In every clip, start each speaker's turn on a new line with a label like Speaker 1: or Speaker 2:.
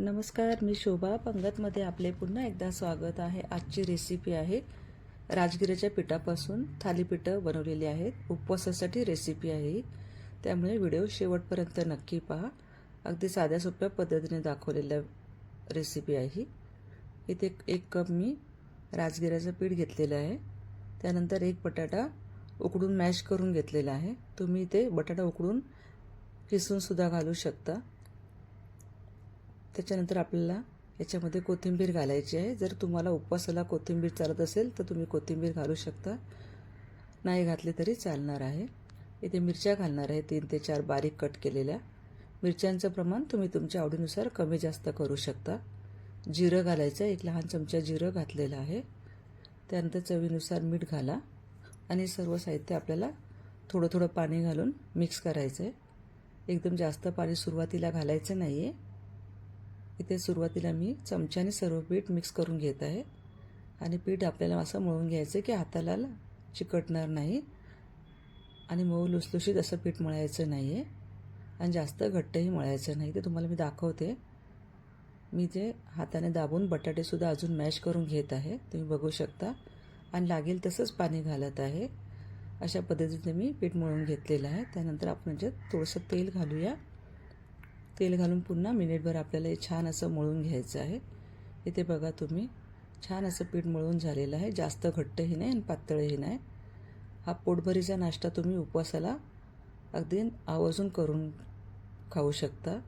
Speaker 1: नमस्कार मी शोभा. पंगतमध्ये आपले पुन्हा एकदा स्वागत आहे. आजची रेसिपी आहे राजगिराच्या पिठापासून थालीपीठं बनवलेली आहेत. उपवासासाठी रेसिपी आहे ही. त्यामुळे व्हिडिओ शेवटपर्यंत नक्की पहा. अगदी साध्या सोप्या पद्धतीने दाखवलेल्या रेसिपी आहे ही. इथे एक कप मी राजगिऱ्याचं पीठ घेतलेलं आहे. त्यानंतर एक बटाटा उकडून मॅश करून घेतलेला आहे. तुम्ही इथे बटाटा उकडून किसूनसुद्धा घालू शकता. त्याच्यानंतर आपल्याला याच्यामध्ये कोथिंबीर घालायची आहे. जर तुम्हाला उपवासाला कोथिंबीर चालत असेल तर तुम्ही कोथिंबीर घालू शकता. नाही घातली तरी चालणार आहे. इथे मिरच्या घालणार आहे तीन ते चार बारीक कट केलेल्या. मिरच्यांचं प्रमाण तुम्ही तुमच्या आवडीनुसार कमी जास्त करू शकता. जिरं घालायचं एक लहान चमचा जिरं घातलेलं आहे. त्यानंतर चवीनुसार मीठ घाला. आणि सर्व साहित्य आपल्याला थोडं थोडं पाणी घालून मिक्स करायचं आहे एकदम जास्त पाणी सुरुवातीला घालायचं नाही आहे इथे सुरुवातीला मी चमच्याने सर्व पीठ मिक्स करून घेत आहे. आणि पीठ आपल्याला असं मळून घ्यायचं की हाताला चिकटणार नाही. आणि मऊ लुसलुशीत असं पीठ मळायचं नाही आहे आणि जास्त घट्टही मळायचं नाही. ते तुम्हाला मी दाखवते. मी ते हाताने दाबून बटाटेसुद्धा अजून मॅश करून घेत आहे. तुम्ही बघू शकता. आणि लागेल तसंच पाणी घालत आहे. अशा पद्धतीने मी पीठ मळून घेतलेलं आहे. त्यानंतर आपण याच्यात थोडंसं तेल घालूया. तेल घालून पुन्हा मिनिटभर आपल्याला हे छान असं मळून घ्यायचं आहे. इथे बघा तुम्ही छान असं पीठ मळून झालेलं आहे. जास्त घट्टही नाही आणि पातळही नाही. हा पोटभरीचा नाश्ता तुम्ही उपवासाला अगदी आवर्जून करून खाऊ शकता.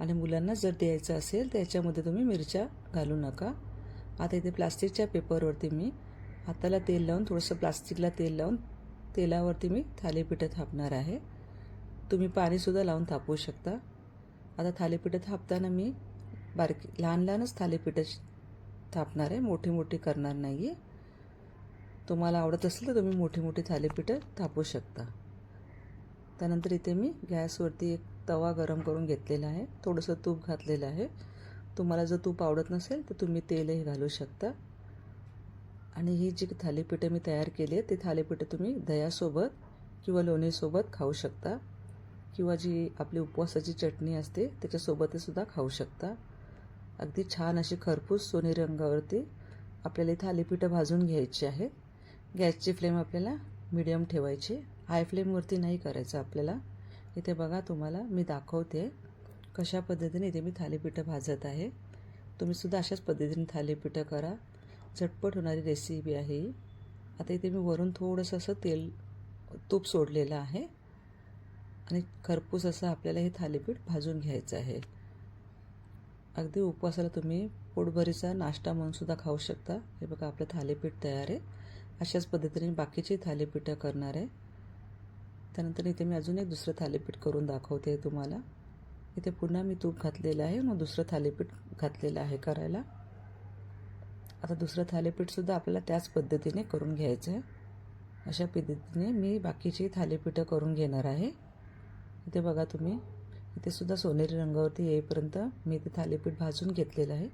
Speaker 1: आणि मुलांना जर द्यायचं असेल तर याच्यामध्ये तुम्ही मिरच्या घालू नका. आता इथे प्लास्टिकच्या पेपरवरती मी हाताला तेल लावून थोडंसं प्लास्टिकला तेल लावून तेलावरती मी थालीपीठं थापणार आहे. तुम्ही पाणीसुद्धा लावून थापू शकता. आता थालीपीठं थापताना मी बारकी लहान लहानच थालीपीठं थापणार आहे मोठी मोठी करणार नाही आहे तुम्हाला आवडत असेल तर तुम्ही मोठी मोठी थालीपीठं थापू शकता. त्यानंतर इथे मी गॅसवरती एक तवा गरम करून घेतलेला आहे थोडंसं तूप घातलेलं आहे. तुम्हाला जर तूप आवडत नसेल तर तुम्ही तेलही घालू शकता. आणि ही जी थालीपीठं मी तयार केली आहे ती थालीपीठं तुम्ही दह्यासोबत किंवा लोणीसोबत खाऊ शकता. किंवा जी आपली उपवासाची चटणी असते त्याच्यासोबतसुद्धा खाऊ शकता. अगदी छान अशी खरपूस सोनेरी रंगावरती आपल्याला इथे थालीपीठं भाजून घ्यायची आहे. गॅसची फ्लेम आपल्याला मिडियम ठेवायची. हाय फ्लेमवरती नाही करायचं आपल्याला. इथे बघा तुम्हाला मी दाखवते कशा पद्धतीने इथे मी थालीपीठं भाजत आहे. तुम्हीसुद्धा अशाच पद्धतीने थालीपीठं करा. झटपट होणारी रेसिपी आहे ही. आता इथे मी वरून थोडंसं असं तेल तूप सोडलेलं आहे. आणि खरपूस असं आपल्याला हे थालीपीठ भाजून घ्यायचं आहे. अगदी उपवासाला तुम्ही पोटभरीचा नाश्ता म्हणून सुद्धा खाऊ शकता. हे बघा आपलं थालीपीठ तयार आहे. अशाच पद्धतीने बाकीची थालीपीठं करणार आहे. त्यानंतर इथे मी अजून एक दुसरं थालीपीठ करून दाखवते तुम्हाला. इथे पुन्हा मी तूप घातलेलं आहे मग दुसरं थालीपीठ घातलेलं आहे करायला. आता दुसरं थालीपीठसुद्धा आपल्याला त्याच पद्धतीने करून घ्यायचं आहे अशा पद्धतीने मी बाकीची थालीपीठं करून घेणार आहे. इथे बघा तुम्ही. इथे सुद्धा सोनेरी रंगावरती येईपर्यंत मी इथे थालीपीठ भाजून घेतलेलं आहे.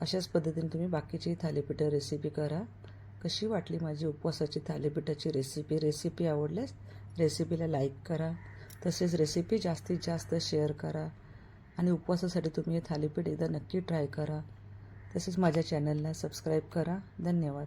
Speaker 1: अशाच पद्धतीने तुम्ही बाकीची थालीपीठं रेसिपी करा. कशी वाटली माझी उपवासाची थालीपीठाची रेसिपी रेसिपी आवडल्यास रेसिपीला लाईक करा. तसेच रेसिपी जास्तीत जास्त शेअर करा. आणि उपवासासाठी तुम्ही हे थालीपीठ एकदा नक्की ट्राय करा. तसेच माझ्या चॅनलला सबस्क्राईब करा. धन्यवाद.